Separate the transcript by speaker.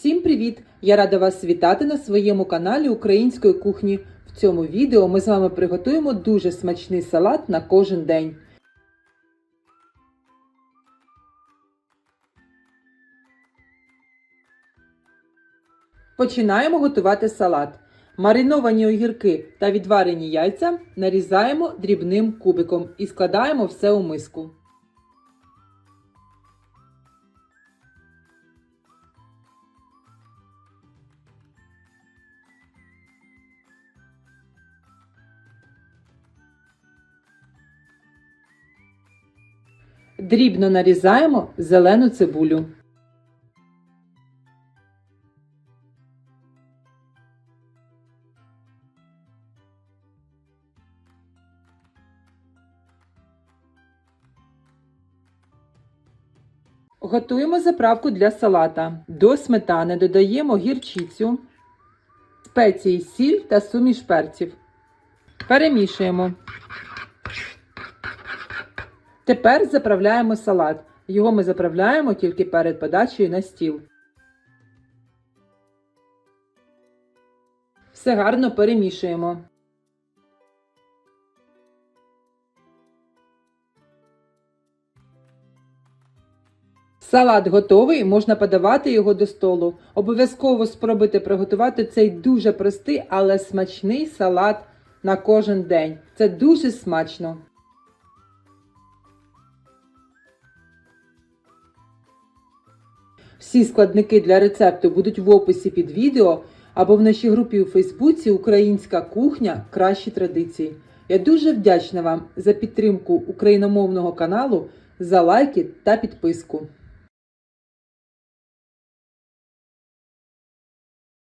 Speaker 1: Всім привіт! Я рада вас вітати на своєму каналі Української кухні. В цьому відео ми з вами приготуємо дуже смачний салат на кожен день. Починаємо готувати салат. Мариновані огірки та відварені яйця нарізаємо дрібним кубиком і складаємо все у миску. Дрібно нарізаємо зелену цибулю. Готуємо заправку для салата. До сметани додаємо гірчицю, спеції, сіль та суміш перців. Перемішуємо. Тепер заправляємо салат. Його ми заправляємо тільки перед подачею на стіл. Все гарно перемішуємо. Салат готовий, можна подавати його до столу. Обов'язково спробуйте приготувати цей дуже простий, але смачний салат на кожен день. Це дуже смачно. Всі складники для рецепту будуть в описі під відео або в нашій групі у Фейсбуці Українська кухня Кращі традиції. Я дуже вдячна вам за підтримку україномовного каналу, за лайки та підписку.